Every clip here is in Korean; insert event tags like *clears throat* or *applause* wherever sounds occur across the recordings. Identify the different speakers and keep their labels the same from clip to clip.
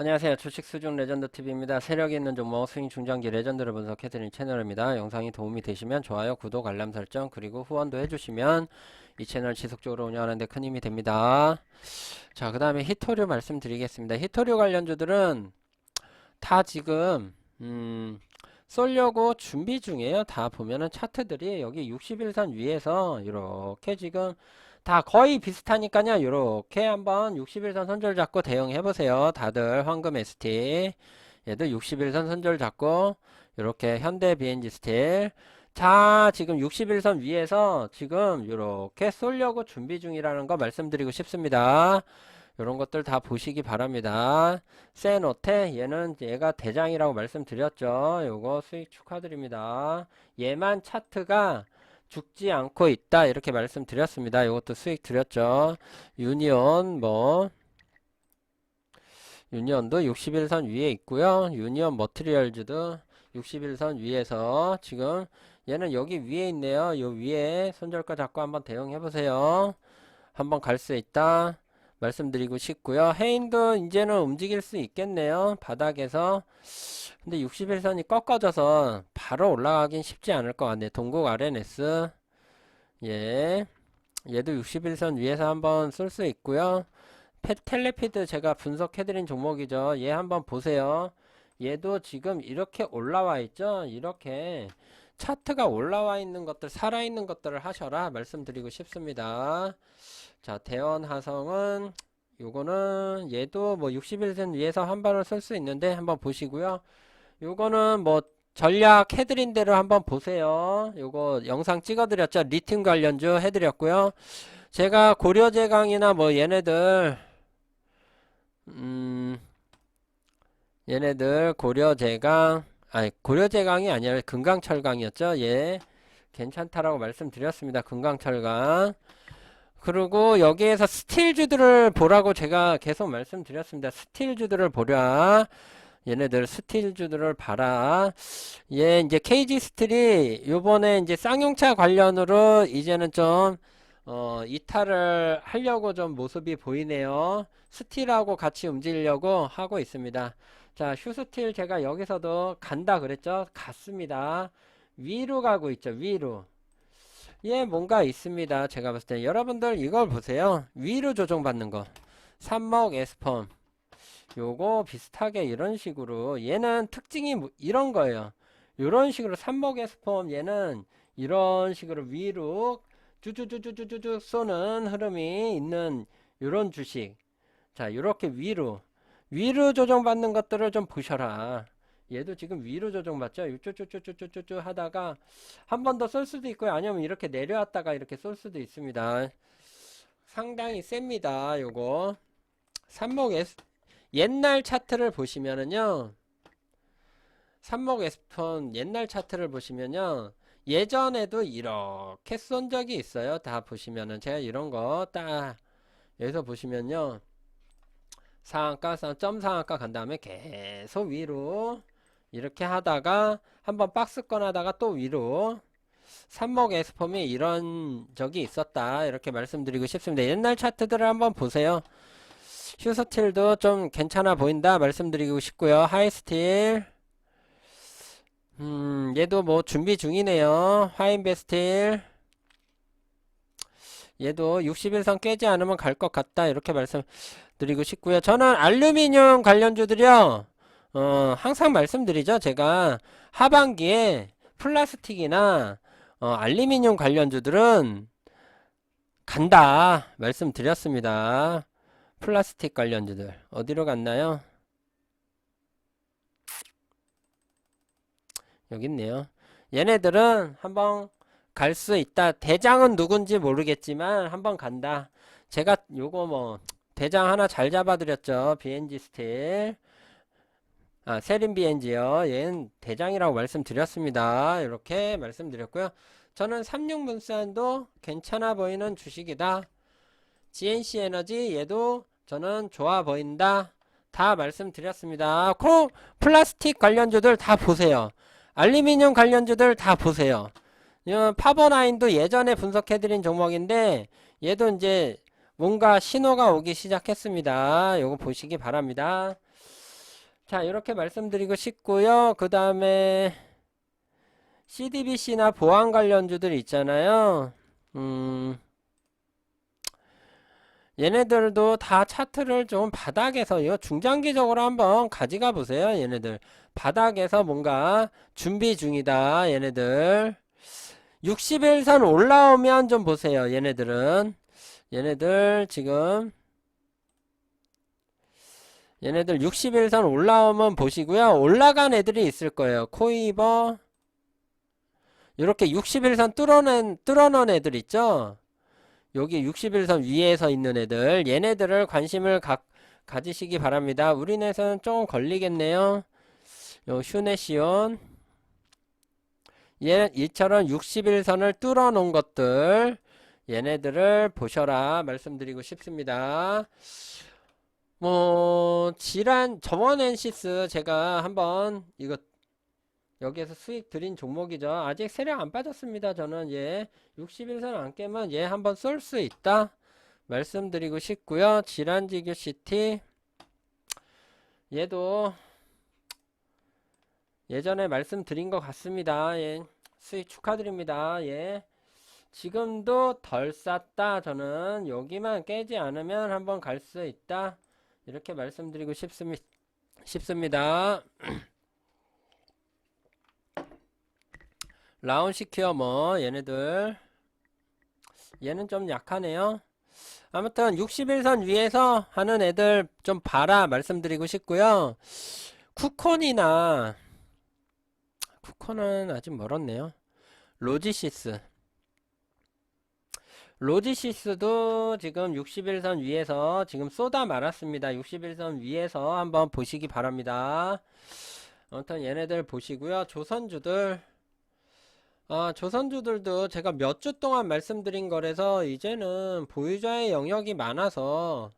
Speaker 1: 안녕하세요. 주식 수중 레전드 TV입니다. 세력이 있는 종목 스윙 중장기 레전드를 분석해드리는 채널입니다. 영상이 도움이 되시면 좋아요, 구독, 알람 설정 그리고 후원도 해주시면 이 채널 지속적으로 운영하는데 큰 힘이 됩니다. 자, 그 다음에 히토류 말씀드리겠습니다. 히토류 관련주들은 다 지금 음, 쏠려고 준비 중이에요. 다 보면은 차트들이 여기 61선 위에서 이렇게 지금 다 거의 비슷하니까요. 요렇게 한번 61선 선절 잡고 대응해 보세요. 다들 황금 ST 얘도 61선 선절 잡고 요렇게 현대 BNG 스틸 자 지금 61선 위에서 지금 요렇게 쏠려고 준비 중이라는 거 말씀드리고 싶습니다. 요런 것들 다 보시기 바랍니다. 세노테 얘는 얘가 대장이라고 말씀드렸죠. 요거 수익 축하드립니다. 얘만 차트가 죽지 않고 있다 이렇게 말씀드렸습니다. 이것도 수익 드렸죠. 유니온 뭐 유니온도 61선 위에 있고요. 유니온 머트리얼즈도 61선 위에서 지금 얘는 여기 위에 있네요. 요 위에 손절가 잡고 한번 대응해 보세요. 한번 갈 수 있다 말씀드리고 싶고요. 해인도 이제는 움직일 수 있겠네요. 바닥에서 근데 61선이 꺾어져서 바로 올라가긴 쉽지 않을 것 같네요. 동국 RNS 예 얘도 61선 위에서 한번 쏠수 있고요. 페, 텔레피드 제가 분석해드린 종목이죠. 얘 한번 보세요. 얘도 지금 이렇게 올라와 있죠. 이렇게 차트가 올라와 있는 것들 살아있는 것들을 하셔라 말씀드리고 싶습니다. 자 대원 하성은 요거는 얘도 뭐 61선 위에서 한 발을 쓸 수 있는데 한번 보시고요. 요거는 뭐 전략 해드린 대로 한번 보세요. 요거 영상 찍어드렸죠. 리튬 관련주 해드렸고요. 제가 고려제강이나 뭐 얘네들 음 얘네들 고려제강 아니 고려제강이 아니라 금강철강이었죠. 예 괜찮다라고 말씀드렸습니다. 금강철강 그리고 여기에서 스틸주들을 보라고 제가 계속 말씀드렸습니다. 스틸주들을 보랴. 얘네들 스틸주들을 봐라. 얘 이제 KG 스틸이 요번에 이제 쌍용차 관련으로 이제는 좀 어, 이탈을 하려고 좀 모습이 보이네요. 스틸하고 같이 움직이려고 하고 있습니다. 자, 휴스틸 제가 여기서도 간다 그랬죠? 갔습니다. 위로 가고 있죠. 위로. 예, 뭔가 있습니다. 제가 봤을 때 여러분들 이걸 보세요. 위로 조정받는 거. 삼목 에스펌. 요거 비슷하게 이런 식으로 얘는 특징이 뭐- 이런 거예요. 이런 식으로 삼목 에스펌 얘는 이런 식으로 위로 쭈쭈쭈쭈쭈쭈 쏘는 흐름이 있는 요런 주식. 자, 요렇게 위로 위로 조정받는 것들을 좀 보셔라. 얘도 지금 위로 조정받죠? 쭈쭈쭈쭈쭈쭈 하다가 한 번 더 쏠 수도 있고요. 아니면 이렇게 내려왔다가 이렇게 쏠 수도 있습니다. 상당히 셉니다. 요거. 삼목 S 옛날 차트를 보시면은요. 삼목 에스폰 옛날 차트를 보시면요. 예전에도 이렇게 쏜 적이 있어요. 다 보시면은 제가 이런 거 딱 여기서 보시면요. 상한가, 상- 점 상한가 간 다음에 계속 위로 이렇게 하다가 한번 박스권 하다가 또 위로 삼목 에스폼이 이런 적이 있었다 이렇게 말씀드리고 싶습니다 옛날 차트들을 한번 보세요 휴스틸도 좀 괜찮아 보인다 말씀드리고 싶고요. 하이스틸. 음 얘도 뭐 준비 중이네요. 하인베스틸. 얘도 61선 깨지 않으면 갈 것 같다 이렇게 말씀드리고 싶고요. 저는 알루미늄 관련주들이요. 어, 항상 말씀드리죠. 제가. 하반기에 플라스틱이나 어, 알루미늄 관련주들은 간다 말씀드렸습니다. 플라스틱 관련주들 어디로 갔나요? 여기 있네요. 얘네들은 한번 갈 수 있다. 대장은 누군지 모르겠지만 한번 간다. 제가 요거 뭐 대장 하나 잘 잡아드렸죠. BNG 스틸. 아, 세린 BNG요. 얘는 대장이라고 말씀드렸습니다. 이렇게 말씀드렸고요. 저는 36분산도 괜찮아 보이는 주식이다. GNC 에너지 얘도 저는 좋아 보인다. 다 말씀드렸습니다. 코 플라스틱 관련주들 다 보세요. 알루미늄 관련주들 다 보세요. 이 파버나인도 예전에 분석해드린 종목인데 얘도 이제 뭔가 신호가 오기 시작했습니다. 요거 보시기 바랍니다. 자, 이렇게 말씀드리고 싶고요. 그 다음에 CDBC나 보안 관련주들 있잖아요. 음, 얘네들도 다 차트를 좀 바닥에서 이거 중장기적으로 한번 가져가 보세요. 얘네들 바닥에서 뭔가 준비 중이다. 얘네들 60일선 올라오면 좀 보세요. 얘네들은 얘네들 지금 얘네들 60일선 올라오면 보시고요. 올라간 애들이 있을 거예요. 코이버 이렇게 60일선 뚫어낸 뚫어놓은 애들 있죠. 여기 60일선 위에서 있는 애들 얘네들을 관심을 가, 가지시기 바랍니다. 우리네에서는 조금 걸리겠네요. 요 휴네시온 얘 이처럼 60일선을 뚫어 놓은 것들 얘네들을 보셔라 말씀드리고 싶습니다. 뭐 질환 저원 엔시스 제가 한번 이거 여기에서 수익 드린 종목이죠. 아직 세력 안 빠졌습니다. 저는 얘 60일선 안 깨면 얘 한번 쏠 수 있다 말씀드리고 싶고요. 질환지교 시티 얘도 예전에 말씀드린 것 같습니다. 예, 수익 축하드립니다. 예. 지금도 덜 쌌다. 저는 여기만 깨지 않으면 한번 갈 수 있다. 이렇게 말씀드리고 싶습니, 싶습니다. *clears throat* 라운 시큐어 뭐 얘네들 얘는 좀 약하네요. 아무튼 61선 위에서 하는 애들 좀 봐라 말씀드리고 싶고요. 쿠콘이나 쿠콘은 아직 멀었네요. 로지시스 로지시스도 지금 61선 위에서 지금 쏟아 말았습니다. 61선 위에서 한번 보시기 바랍니다. 아무튼 얘네들 보시고요. 조선주들 아, 조선주들도 제가 몇 주 동안 말씀드린 거라서 이제는 보유자의 영역이 많아서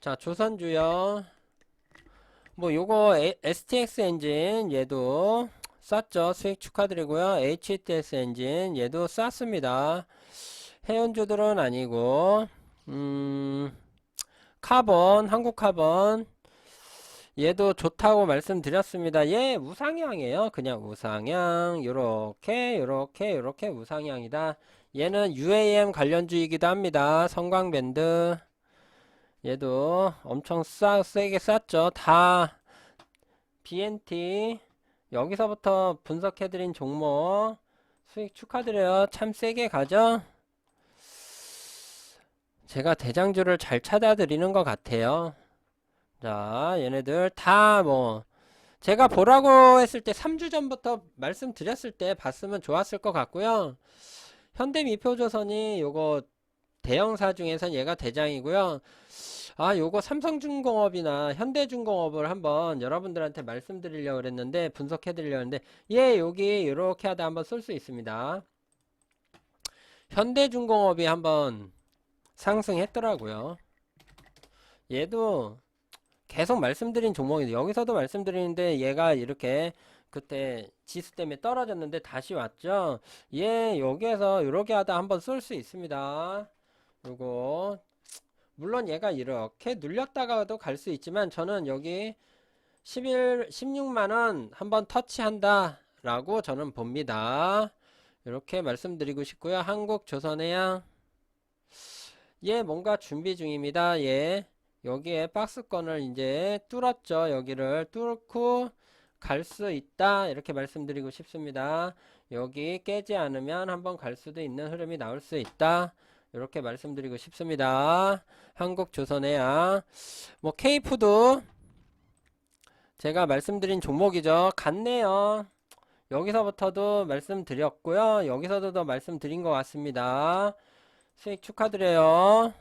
Speaker 1: 자, 조선주요. 뭐 요거 A- STX 엔진 얘도 쌌죠. 수익 축하드리고요. HTS 엔진 얘도 쌌습니다. 해운주들은 아니고 음 카본 한국 카본 얘도 좋다고 말씀드렸습니다. 얘 우상향이에요. 그냥 우상향 요렇게 요렇게 요렇게 우상향이다. 얘는 UAM 관련주이기도 합니다. 성광밴드 얘도 엄청 싸, 세게 쌌죠. 다 BNT 여기서부터 분석해드린 종목 수익 축하드려요. 참 세게 가죠. 제가 대장주를 잘 찾아드리는 것 같아요. 자, 얘네들 다 뭐, 제가 보라고 했을 때 3주 전부터 말씀드렸을 때 봤으면 좋았을 것 같고요. 현대미표조선이 요거 대형사 중에선 얘가 대장이고요. 아, 요거 삼성중공업이나 현대중공업을 한번 여러분들한테 말씀드리려고 그랬는데, 분석해 드리려고 했는데, 얘 여기 이렇게 하다 한번 쏠수 있습니다. 현대중공업이 한번 상승했더라고요. 얘도 계속 말씀드린 종목인데 여기서도 말씀드리는데 얘가 이렇게 그때 지수 때문에 떨어졌는데 다시 왔죠. 얘 여기에서 이렇게 하다 한번 쏠 수 있습니다. 요거 물론 얘가 이렇게 눌렸다가도 갈 수 있지만 저는 여기 11 16만원 한번 터치한다 라고 저는 봅니다. 이렇게 말씀드리고 싶고요. 한국 조선해양 얘 뭔가 준비 중입니다. 얘 여기에 박스권을 이제 뚫었죠. 여기를 뚫고 갈 수 있다. 이렇게 말씀드리고 싶습니다. 여기 깨지 않으면 한번 갈 수도 있는 흐름이 나올 수 있다. 이렇게 말씀드리고 싶습니다. 한국조선해양 뭐 케이프도 제가 말씀드린 종목이죠. 같네요. 여기서부터도 말씀드렸고요. 여기서도 더 말씀드린 것 같습니다. 수익 축하드려요.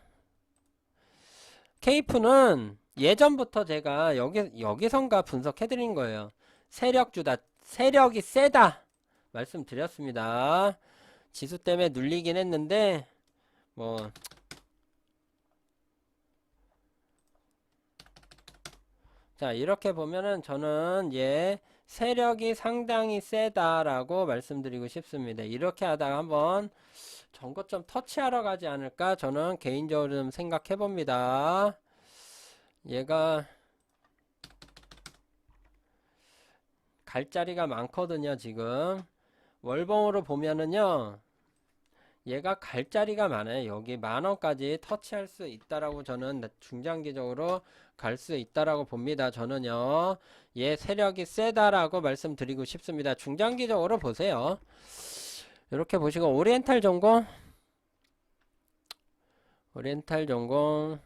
Speaker 1: 케이프는 예전부터 제가 여기 여기선가 분석해 드린 거예요. 세력주다, 세력이 세다 말씀드렸습니다. 지수 때문에 눌리긴 했는데 뭐 자, 이렇게 보면은 저는 예, 세력이 상당히 세다라고 말씀드리고 싶습니다. 이렇게 하다가 한번 전거 좀 터치하러 가지 않을까? 저는 개인적으로 좀 생각해 봅니다. 얘가 갈 자리가 많거든요, 지금. 월봉으로 보면은요, 얘가 갈 자리가 많아요. 여기 만 원까지 터치할 수 있다라고 저는 중장기적으로 갈 수 있다라고 봅니다. 저는요, 얘 세력이 세다라고 말씀드리고 싶습니다. 중장기적으로 보세요. 이렇게 보시고, 오리엔탈 전공, 오리엔탈 전공,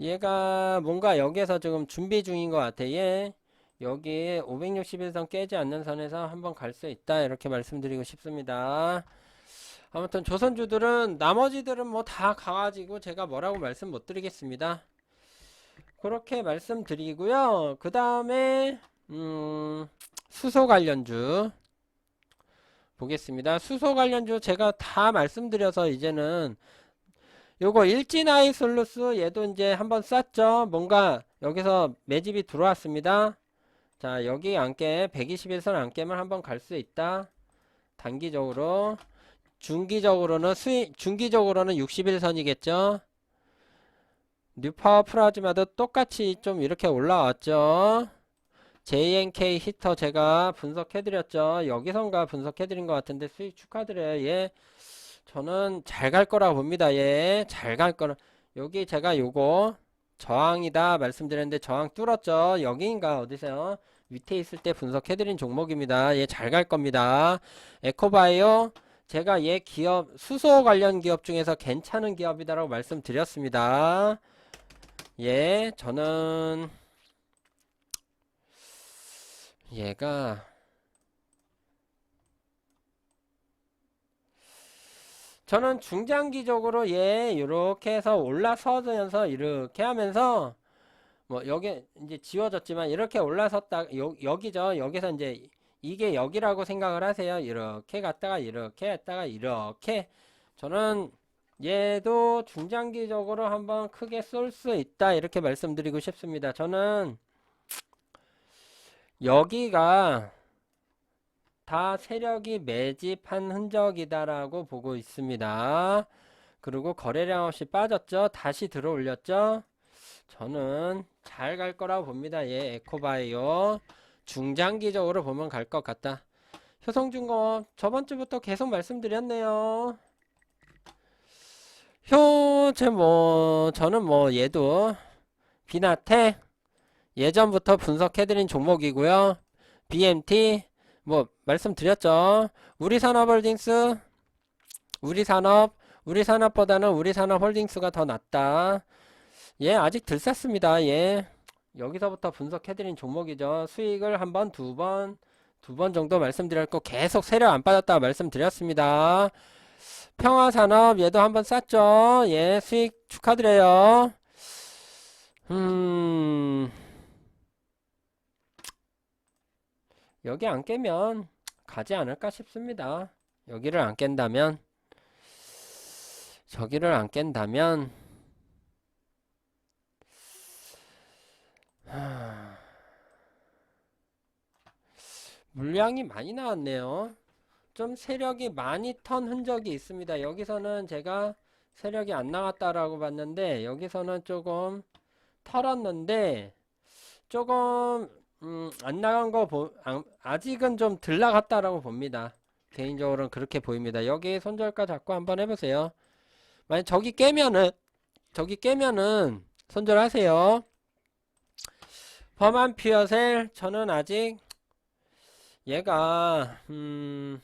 Speaker 1: 얘가 뭔가 여기에서 지금 준비 중인 것 같아. 얘 여기 561선 깨지 않는 선에서 한번 갈 수 있다. 이렇게 말씀드리고 싶습니다. 아무튼 조선주들은 나머지들은 뭐 다 가가지고 제가 뭐라고 말씀 못 드리겠습니다. 그렇게 말씀드리고요. 그 다음에 음, 수소 관련주 보겠습니다. 수소 관련주 제가 다 말씀드려서 이제는 요거 일진아이 솔루스 얘도 이제 한번 쌌죠. 뭔가 여기서 매집이 들어왔습니다. 자 여기 안깨 121선 안깨만 한번 갈 수 있다. 단기적으로 중기적으로는 수익 중기적으로는 61선이겠죠. 뉴파워 플라즈마도 똑같이 좀 이렇게 올라왔죠. JNK 히터 제가 분석해드렸죠. 여기선가 분석해드린 것 같은데 수익 축하드려요. 예. 저는 잘 갈 거라고 봅니다. 예. 잘 갈 거라. 여기 제가 요거 저항이다 말씀드렸는데 저항 뚫었죠. 여기인가 어디세요? 밑에 있을 때 분석해드린 종목입니다. 예, 잘 갈 겁니다. 에코바이오 제가 얘 기업 수소 관련 기업 중에서 괜찮은 기업이다라고 말씀드렸습니다. 예, 저는 얘가 저는 중장기적으로 얘 이렇게 해서 올라서면서 이렇게 하면서 뭐 여기 이제 지워졌지만 이렇게 올라섰다 여, 여기죠. 여기서 이제 이게 여기라고 생각을 하세요. 이렇게 갔다가 이렇게 했다가 이렇게. 저는 얘도 중장기적으로 한번 크게 쏠 수 있다 이렇게 말씀드리고 싶습니다. 저는 여기가 다 세력이 매집한 흔적이다라고 보고 있습니다. 그리고 거래량 없이 빠졌죠. 다시 들어 올렸죠. 저는 잘 갈 거라고 봅니다. 예, 에코바이오. 중장기적으로 보면 갈 것 같다. 효성중공업 저번 주부터 계속 말씀드렸네요. 효, 제 뭐, 저는 뭐, 얘도 비나테 예전부터 분석해드린 종목이고요. BMT 뭐 말씀드렸죠. 우리산업홀딩스 우리산업 우리산업보다는 우리산업홀딩스가 더 낫다. 예, 아직 들 쌌습니다. 예. 여기서부터 분석해드린 종목이죠. 수익을 한 번, 두 번, 두 번 정도 말씀드렸고 계속 세력 안 빠졌다 말씀드렸습니다. 평화산업 얘도 한번 쌌죠. 예, 수익 축하드려요. 음. 여기 안 깨면 가지 않을까 싶습니다. 여기를 안 깬다면 저기를 안 깬다면 하... 물량이 많이 나왔네요. 좀 세력이 많이 턴 흔적이 있습니다. 여기서는 제가 세력이 안 나왔다라고 봤는데 여기서는 조금 털었는데 조금 음, 안 나간 거 보, 아, 아직은 좀 덜 나갔다라고 봅니다. 개인적으로는 그렇게 보입니다. 여기 손절가 잡고 한번 해보세요. 만약 저기 깨면은, 저기 깨면은 손절하세요. 범한 피어셀, 저는 아직 얘가, 음,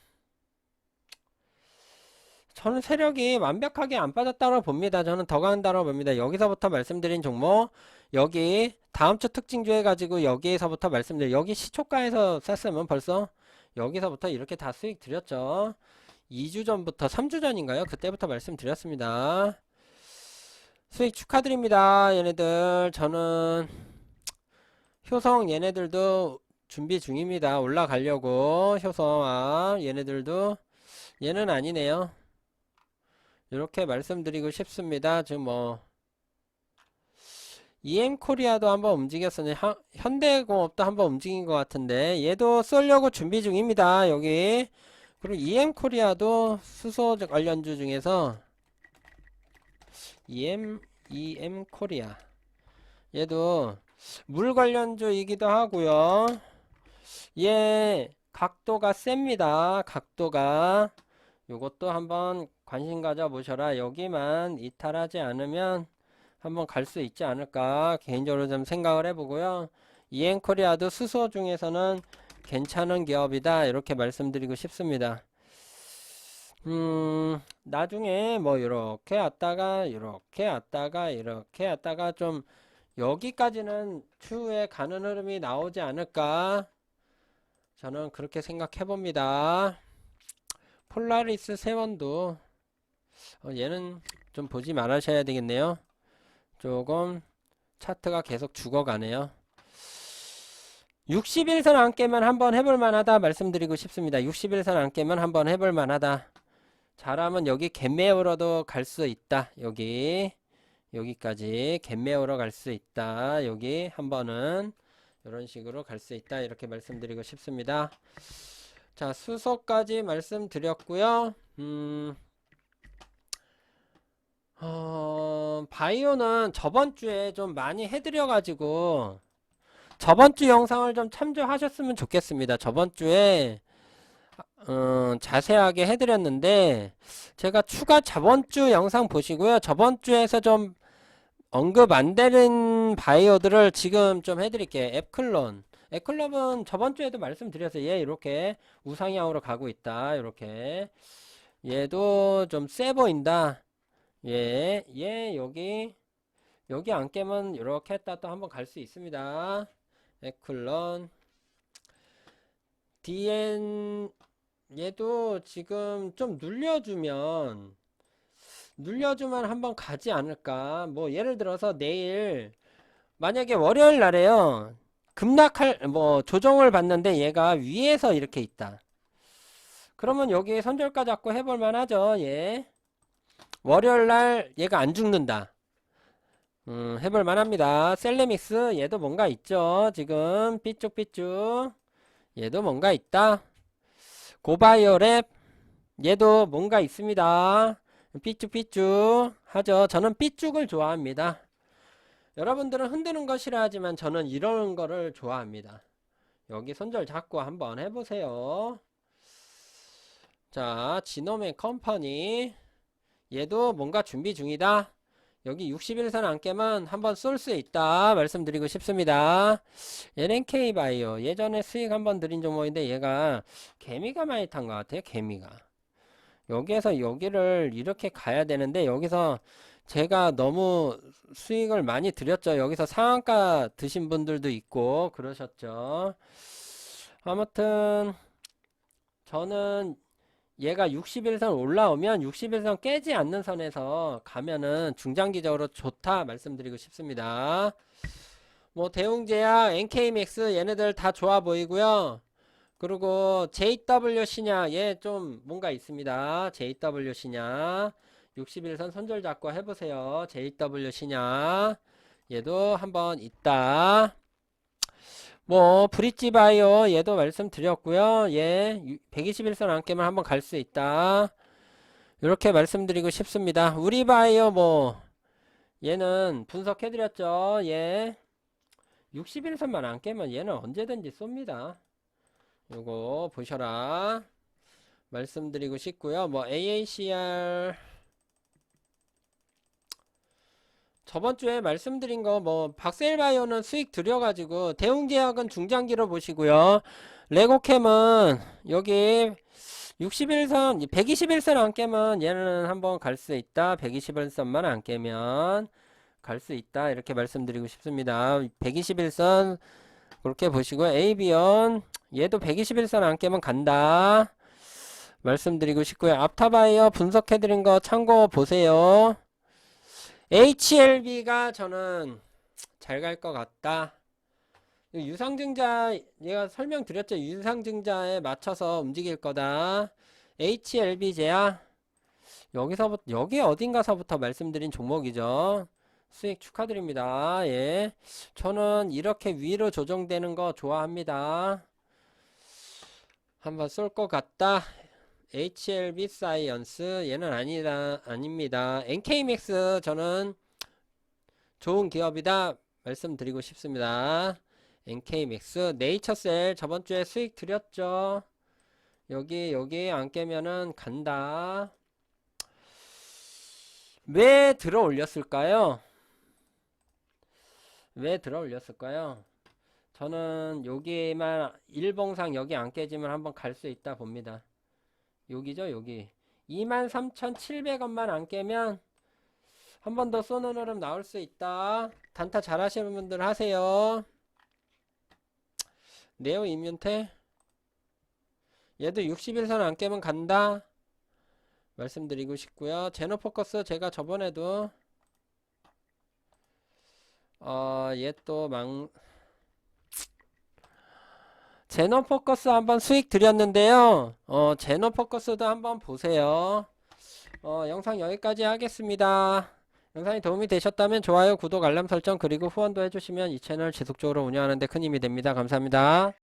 Speaker 1: 저는 세력이 완벽하게 안 빠졌다고 봅니다. 저는 더 간다고 봅니다. 여기서부터 말씀드린 종목, 여기 다음 주 특징주 해가지고 여기에서부터 말씀드려 여기 시초가에서 샀으면 벌써 여기서부터 이렇게 다 수익 드렸죠. 2주 전부터 3주 전인가요? 그때부터 말씀드렸습니다. 수익 축하드립니다 얘네들. 저는 효성 얘네들도 준비 중입니다. 올라가려고 효성 아 얘네들도. 얘는 아니네요 이렇게 말씀드리고 싶습니다 지금 뭐 EM 코리아도 한번 움직였었네. 현대공업도 한번 움직인 것 같은데 얘도 쏠려고 준비 중입니다. 여기 그리고 EM 코리아도 수소 관련주 중에서 EM EM 코리아 얘도 물 관련주이기도 하고요. 얘 각도가 셉니다. 각도가 요것도 한번 관심 가져 보셔라. 여기만 이탈하지 않으면 한번 갈 수 있지 않을까 개인적으로 좀 생각을 해보고요. 이엔코리아도 수소 중에서는 괜찮은 기업이다 이렇게 말씀드리고 싶습니다. 음, 나중에 뭐 이렇게 왔다가 이렇게 왔다가 이렇게 왔다가 좀 여기까지는 추후에 가는 흐름이 나오지 않을까 저는 그렇게 생각해 봅니다. 폴라리스 세원도 어, 얘는 좀 보지 말으셔야 되겠네요. 조금 차트가 계속 죽어가네요. 60일선 안깨면 한번 해볼 만하다 말씀드리고 싶습니다. 60일선 안깨면 한번 해볼 만하다. 잘하면 여기 갯매우러도 갈 수 있다. 여기 여기까지 갯매우러 갈 수 있다. 여기 한 번은 이런 식으로 갈 수 있다. 이렇게 말씀드리고 싶습니다. 자 수소까지 말씀드렸고요. 음, 어, 바이오는 저번 주에 좀 많이 해드려가지고 저번 주 영상을 좀 참조하셨으면 좋겠습니다. 저번 주에 어, 자세하게 해드렸는데 제가 추가 저번 주 영상 보시고요. 저번 주에서 좀 언급 안 되는 바이오들을 지금 좀 해드릴게요. 앱클론. 앱클럽은 저번 주에도 말씀드렸어요. 얘 이렇게 우상향으로 가고 있다. 이렇게 얘도 좀 세 보인다. 예, 얘 여기 여기 안 깨면 이렇게 했다 또 한번 갈 수 있습니다. 에클런 DN 얘도 지금 좀 눌려주면 눌려주면 한번 가지 않을까 뭐 예를 들어서 내일 만약에 월요일 날에요 급락할 뭐 조정을 받는데 얘가 위에서 이렇게 있다 그러면 여기 손절가 잡고 해볼 만하죠 예 월요일 날 얘가 안 죽는다 음, 해볼 만합니다. 셀레믹스 얘도 뭔가 있죠. 지금 삐쭉삐쭉 얘도 뭔가 있다. 고바이오랩 얘도 뭔가 있습니다. 삐쭉삐쭉 하죠. 저는 삐쭉을 좋아합니다. 여러분들은 흔드는 거 싫어하지만 저는 이러는 거를 좋아합니다. 여기 손절 잡고 한번 해보세요. 자, 지노맨 컴퍼니 얘도 뭔가 준비 중이다. 여기 61선 안 깨면 한번 쏠 수 있다 말씀드리고 싶습니다. LNK 바이오 예전에 수익 한번 드린 종목인데 얘가 개미가 많이 탄 것 같아요. 개미가 여기에서 여기를 이렇게 가야 되는데 여기서 제가 너무 수익을 많이 드렸죠. 여기서 상한가 드신 분들도 있고 그러셨죠. 아무튼 저는 얘가 61선 올라오면 61선 깨지 않는 선에서 가면은 중장기적으로 좋다 말씀드리고 싶습니다. 뭐 대웅제약, NK맥스 얘네들 다 좋아 보이고요. 그리고 JW시냐 얘 좀 뭔가 있습니다. JW시냐 61선 손절 잡고 해보세요. JW시냐 얘도 한번 있다. 뭐 브릿지 바이오 얘도 말씀드렸고요. 얘 121선 안깨면 한번 갈 수 있다. 이렇게 말씀드리고 싶습니다. 우리 바이오 뭐 얘는 분석해드렸죠. 얘 61선만 안 깨면 얘는 언제든지 쏩니다. 요거 보셔라. 말씀드리고 싶고요. 뭐 AACR 저번 주에 말씀드린 거 뭐 박셀바이오는 수익 들여가지고 대웅제약은 중장기로 보시고요. 레고캠은 여기 61선 121선 안 깨면 얘는 한번 갈 수 있다. 121선만 안 깨면 갈 수 있다. 이렇게 말씀드리고 싶습니다. 121선 그렇게 보시고 에이비언 얘도 121선 안 깨면 간다. 말씀드리고 싶고요. 앞타바이어 분석해드린 거 참고 보세요. HLB가 저는 잘 갈 것 같다. 유상증자 얘가 설명드렸죠. 유상증자에 맞춰서 움직일 거다. HLB제야 여기서부터 여기 어딘가서부터 말씀드린 종목이죠. 수익 축하드립니다. 예. 저는 이렇게 위로 조정되는 거 좋아합니다. 한번 쏠 것 같다. HLB 사이언스 얘는 아니다 아닙니다. NK맥스 저는 좋은 기업이다 말씀드리고 싶습니다. NK맥스 네이처셀 저번 주에 수익 드렸죠. 여기 여기 안 깨면은 간다. 왜 들어 올렸을까요? 왜 들어 올렸을까요? 저는 여기만 일봉상 여기 안 깨지면 한번 갈 수 있다 봅니다. 여기죠, 여기. 23,700원만 안 깨면 한 번 더 쏘는 흐름 나올 수 있다. 단타 잘 하시는 분들 하세요. 네오 임윤태. 얘도 61선 안 깨면 간다. 말씀드리고 싶고요. 제노포커스 제가 저번에도 어, 얘 또 망, 제노포커스 한번 수익 드렸는데요. 어, 제노포커스도 한번 보세요. 어, 영상 여기까지 하겠습니다. 영상이 도움이 되셨다면 좋아요, 구독, 알람 설정 그리고 후원도 해주시면 이 채널 지속적으로 운영하는 데 큰 힘이 됩니다. 감사합니다.